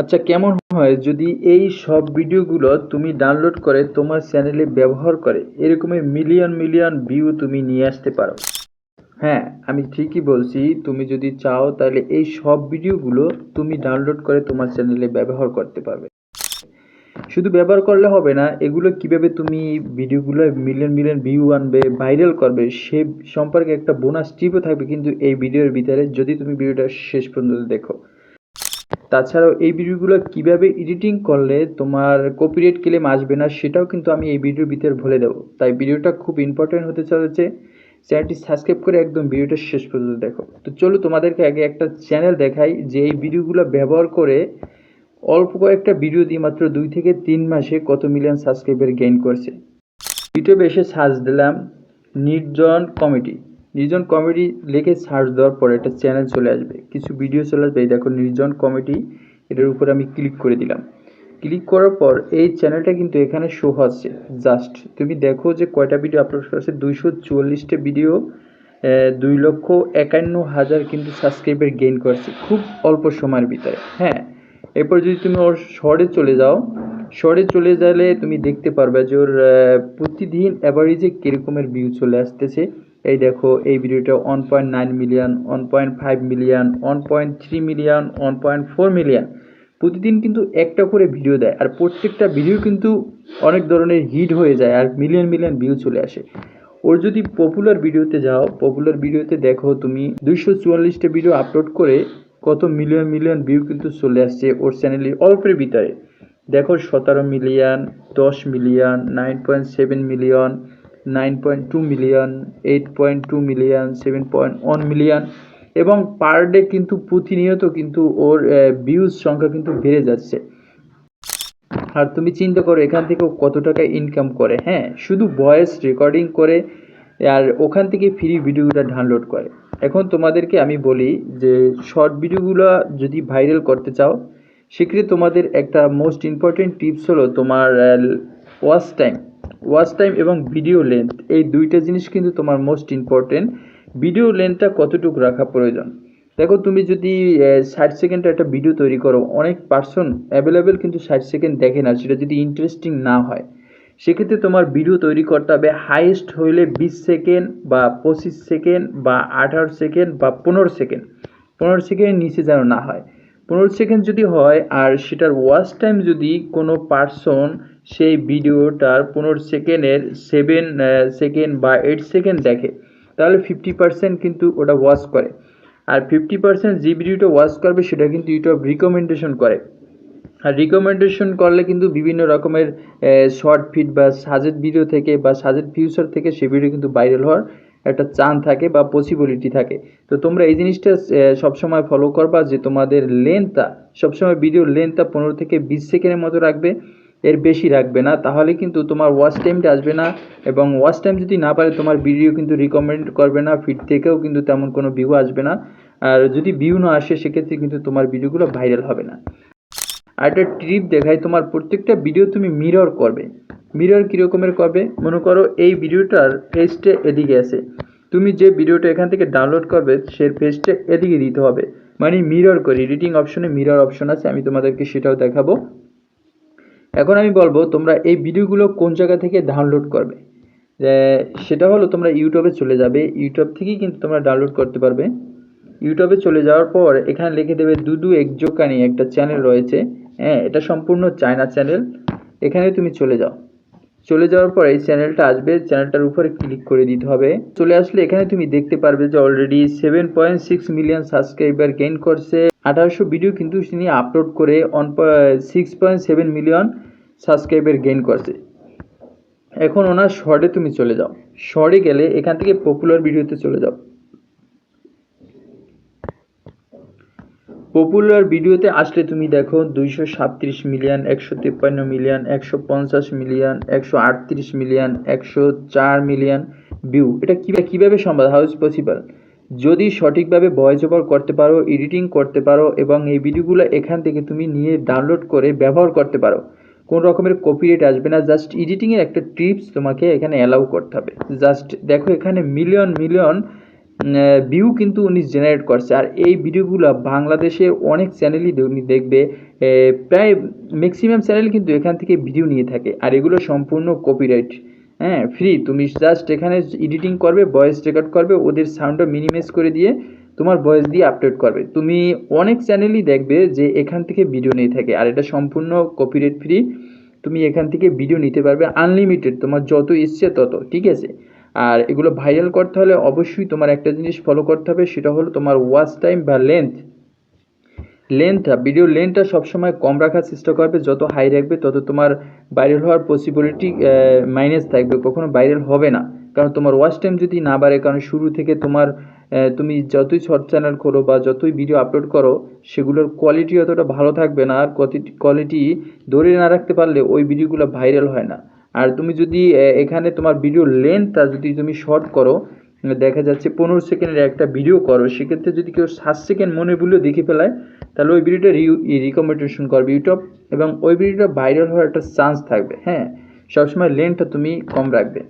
আচ্ছা কেমন হয় যদি এই সব ভিডিওগুলো তুমি ডাউনলোড করে তোমার চ্যানেলে ব্যবহার করে, এরকমের মিলিয়ন মিলিয়ন ভিউ তুমি নিয়ে আসতে পারো। হ্যাঁ আমি ঠিকই বলছি, তুমি যদি চাও তাহলে এই সব ভিডিওগুলো তুমি ডাউনলোড করে তোমার চ্যানেলে ব্যবহার করতে পারবে। শুধু ব্যবহার করলে হবে না, এগুলো কীভাবে তুমি ভিডিওগুলো মিলিয়ন মিলিয়ন ভিউ আনবে ভাইরাল করবে, সে সম্পর্কে একটা বোনাস টিপও থাকবে কিন্তু এই ভিডিওর ভিতরে, যদি তুমি ভিডিওটা শেষ পর্যন্ত দেখো। তাছাড়াও এই ভিডিওগুলো কীভাবে এডিটিং করলে তোমার কপিরাইট ক্লেম আসবে না, সেটাও কিন্তু আমি এই ভিডিওর ভিতরে বলে দেবো। তাই ভিডিওটা খুব ইম্পর্টেন্ট হতে চলেছে। চ্যানেলটি সাবস্ক্রাইব করে একদম ভিডিওটা শেষ পর্যন্ত দেখো। তো চলো তোমাদেরকে আগে একটা চ্যানেল দেখাই, যে এই ভিডিওগুলো ব্যবহার করে অল্প কয়েকটা ভিডিও দিয়ে মাত্র দুই থেকে তিন মাসে কত মিলিয়ন সাবস্ক্রাইবার গেইন করছে। ইউটিউবে এসে সার্চ দিলাম, নির্জন কমেডি নির্জন কমেডি লিখে সার্চ দেওয়ার পরে একটা চ্যানেল চলে আসবে। কিছু ভিডিও চলে আসবে। এই দেখো, নির্জন কমেডি, এটার উপরে আমি ক্লিক করে দিলাম। ক্লিক করার পর এই চ্যানেলটা কিন্তু এখানে শো হচ্ছে। জাস্ট তুমি দেখো যে কয়টা ভিডিও আপলোড করেছে দুইশো চুয়াল্লিশটা ভিডিও দুই লক্ষ একান্ন হাজার কিন্তু সাবস্ক্রাইবার গেইন করছে খুব অল্প সময়ের ভিতরে। হ্যাঁ এরপর যদি তুমি ওর শর্টে চলে যাও শর্টে চলে গেলে তুমি দেখতে পারবে যে ওর প্রতিদিন অ্যাভারেজে কীরকমের ভিউ চলে আসতেছে। এই দেখো, এই ভিডিওটা one point nine million one point five million one point three million one point four million প্রতিদিন কিন্তু একটা করে ভিডিও দেয় আর প্রত্যেকটা ভিডিও কিন্তু অনেক ধরনের হিট হয়ে যায় আর মিলিয়ন মিলিয়ন ভিউ চলে আসে। ওর যদি পপুলার ভিডিওতে যাও পপুলার ভিডিওতে দেখো তুমি দুইশো চুয়াল্লিশটা ভিডিও আপলোড করে কত মিলিয়ন মিলিয়ন ভিউ কিন্তু চলে আসছে ওর চ্যানেলের অল্পের ভিতরে। দেখো সতেরো মিলিয়ন দশ million nine point seven million nine point two million eight point two million seven point one million এবং পার ডে কিন্তু প্রতিনিয়ত কিন্তু ওর ভিউজ সংখ্যা কিন্তু বেড়ে যাচ্ছে। আর তুমি চিন্তা করো, এখান থেকে কত টাকা ইনকাম করে হ্যাঁ? শুধু ভয়েস রেকর্ডিং করে আর ওখান থেকে ফ্রি ভিডিওটা ডাউনলোড করে। এখন তোমাদেরকে আমি বলি যে শর্ট ভিডিওগুলো যদি ভাইরাল করতে চাও, সেক্ষেত্রে তোমাদের একটা মোস্ট ইম্পর্টেন্ট টিপস হলো তোমার ওয়াচ টাইম ওয়াচ টাইম এবং ভিডিও লেন্থ এই দুইটা জিনিস কিন্তু তোমার মোস্ট ইম্পর্টেন্ট ভিডিও লেন্থটা কতটুকু রাখা প্রয়োজন? দেখো, তুমি যদি ষাট সেকেন্ডের একটা ভিডিও তৈরি করো, অনেক পার্সন অ্যাভেলেবেল কিন্তু ষাট সেকেন্ড দেখে না, সেটা যদি ইন্টারেস্টিং না হয়। সেক্ষেত্রে তোমার ভিডিও তৈরি করতে হবে হাইয়েস্ট হইলে বিশ সেকেন্ড বা পঁচিশ সেকেন্ড বা আঠারো সেকেন্ড বা পনেরো সেকেন্ড পনেরো সেকেন্ডের নিচে যেন না হয়। পনেরো সেকেন্ড যদি হয় আর সেটার ওয়াচ টাইম যদি কোনো পার্সন সেই ভিডিওটার পনেরো সেকেন্ডের সেভেন সেকেন্ড বা এইট সেকেন্ড দেখে, তাহলে ফিফটি পার্সেন্ট কিন্তু ওটা ওয়াচ করে। আর ফিফটি পার্সেন্ট যে ভিডিওটা ওয়াচ করবে, সেটা কিন্তু ইউটিউব রিকমেন্ডেশন করে। আর রিকমেন্ডেশন করলে কিন্তু বিভিন্ন রকমের শর্ট ফিট বা সাজেড ভিডিও থেকে বা সাজেড ফিউচার থেকে সে ভিডিও কিন্তু ভাইরাল হওয়ার একটা চান থাকে বা পসিবিলিটি থাকে। তো তোমরা এই জিনিসটা সবসময় ফলো করবা যে তোমাদের লেন্থটা সবসময় ভিডিওর লেন্থটা পনেরো থেকে বিশ সেকেন্ডের মতো রাখবে, এর বেশি রাখবে না। তাহলে কিন্তু তোমার ওয়াচ টাইমটা আসবে না এবং ওয়াচ টাইম যদি না পারে, তোমার ভিডিও কিন্তু রিকমেন্ড করবে না ফিড থেকেও কিন্তু তেমন কোনো ভিউ আসবে না। আর যদি ভিউ না আসে, সেক্ষেত্রে কিন্তু তোমার ভিডিওগুলো ভাইরাল হবে না। আর একটা ট্রিপ দেখাই, তোমার প্রত্যেকটা ভিডিও তুমি মিরর করবে। মিরর কীরকমের করবে? মনে করো এই ভিডিওটার ফেসটা এদিকে আছে। তুমি যে ভিডিওটা এখান থেকে ডাউনলোড করবে সে ফেসটা এদিকে দিতে হবে। মানে মিরর করে এডিটিং অপশনে মিরর অপশন আছে, আমি তোমাদেরকে সেটাও দেখাবো। এখন আমি বলব, তোমরা এই ভিডিওগুলো কোন জায়গা থেকে ডাউনলোড করবে? সেটা হলো তোমরা ইউটিউবে চলে যাবে। ইউটিউব থেকেই কিন্তু তোমরা ডাউনলোড করতে পারবে। ইউটিউবে চলে যাওয়ার পর এখানে লিখে দেবে দুদু একজোকানি একটা চ্যানেল রয়েছে। হ্যাঁ এটা সম্পূর্ণ চায়না চ্যানেল এখানে তুমি চলে যাও। চলে যাওয়ার পর চ্যানেলটা আসবে। চ্যানেলটার উপরে ক্লিক করে দিতে হবে। চলে আসলে এখানে তুমি দেখতে পারবে যে already seven point six million subscriber gain করছে। আঠারোশো ভিডিও কিন্তু তিনি আপলোড করে one six point seven million subscriber gain করছে। এখন ওনার শর্টে তুমি চলে যাও। শর্টে গেলে এখান থেকে পপুলার ভিডিওতে চলে যাও। পপুলার ভিডিওতে আসলে তুমি দেখো দুইশো সাতত্রিশ মিলিয়ন একশো তিপ্পান্ন মিলিয়ন একশো পঞ্চাশ মিলিয়ন একশো আটত্রিশ মিলিয়ন একশো চার মিলিয়ন ভিউ এটা কীভাবে কীভাবে সম্ভব? হাউ ইজ পসিবল যদি সঠিকভাবে ভয়েস ওভার করতে পারো এডিটিং করতে পারো এবং এই ভিডিওগুলো এখান থেকে তুমি নিয়ে ডাউনলোড করে ব্যবহার করতে পারো, কোন রকমের কপিরাইট আসবে না। জাস্ট এডিটিংয়ের একটা টিপস তোমাকে এখানে অ্যালাউ করতে হবে। জাস্ট দেখো এখানে মিলিয়ন মিলিয়ন ভিউ কিন্তু উনি জেনারেট করছে। আর এই ভিডিওগুলো বাংলাদেশের অনেক চ্যানেলই উনি দেখবে প্রায় ম্যাক্সিমাম চ্যানেল কিন্তু এখান থেকে ভিডিও নিয়ে থাকে। আর এগুলো সম্পূর্ণ কপিরাইট হ্যাঁ ফ্রি তুমি জাস্ট এখানে এডিটিং করবে ভয়েস রেকর্ড করবে, ওদের সাউন্ডটা মিনিমাইজ করে দিয়ে তোমার ভয়েস দিয়ে আপলোড করবে। তুমি অনেক চ্যানেলই দেখবে যে এখান থেকে ভিডিও নিয়ে থাকে। আর এটা সম্পূর্ণ কপিরাইট ফ্রি তুমি এখান থেকে ভিডিও নিতে পারবে আনলিমিটেড তোমার যত ইচ্ছে তত, ঠিক আছে? আর এগুলো ভাইরাল করতে হলে অবশ্যই তোমার একটা জিনিস ফলো করতে হবে, সেটা হলো তোমার ওয়াচ টাইম বা লেন্থ লেন্থটা ভিডিও লেন্থটা সবসময় কম রাখার চেষ্টা করবে, যত হাই রাখবে, তত তোমার ভাইরাল হওয়ার পসিবিলিটি মাইনাস থাকবে, কখনো ভাইরাল হবে না। কারণ তোমার ওয়াচ টাইম যদি না বাড়ে, কারণ শুরু থেকে তোমার তুমি যতই শর্ট চ্যানেল করো বা যতই ভিডিও আপলোড করো, সেগুলোর কোয়ালিটি অতটা ভালো থাকবে না, আর কোয়ালিটি ধরে না রাখতে পারলে ওই ভিডিওগুলো ভাইরাল হয় না। আর তুমি যদি এখানে তোমার ভিডিও লেন্থটা যদি তুমি শর্ট করো দেখা যাচ্ছে পনেরো সেকেন্ডের একটা ভিডিও করো, সেক্ষেত্রে যদি কেউ সাত সেকেন্ড মনে বলেও দেখে ফেলায়, তাহলে ওই ভিডিওটা রিকমেন্ডেশন করবে ইউটিউব এবং ওই ভিডিওটা ভাইরাল হওয়ার একটা চান্স থাকবে হ্যাঁ? সবসময় লেন্থটা তুমি কম রাখবে।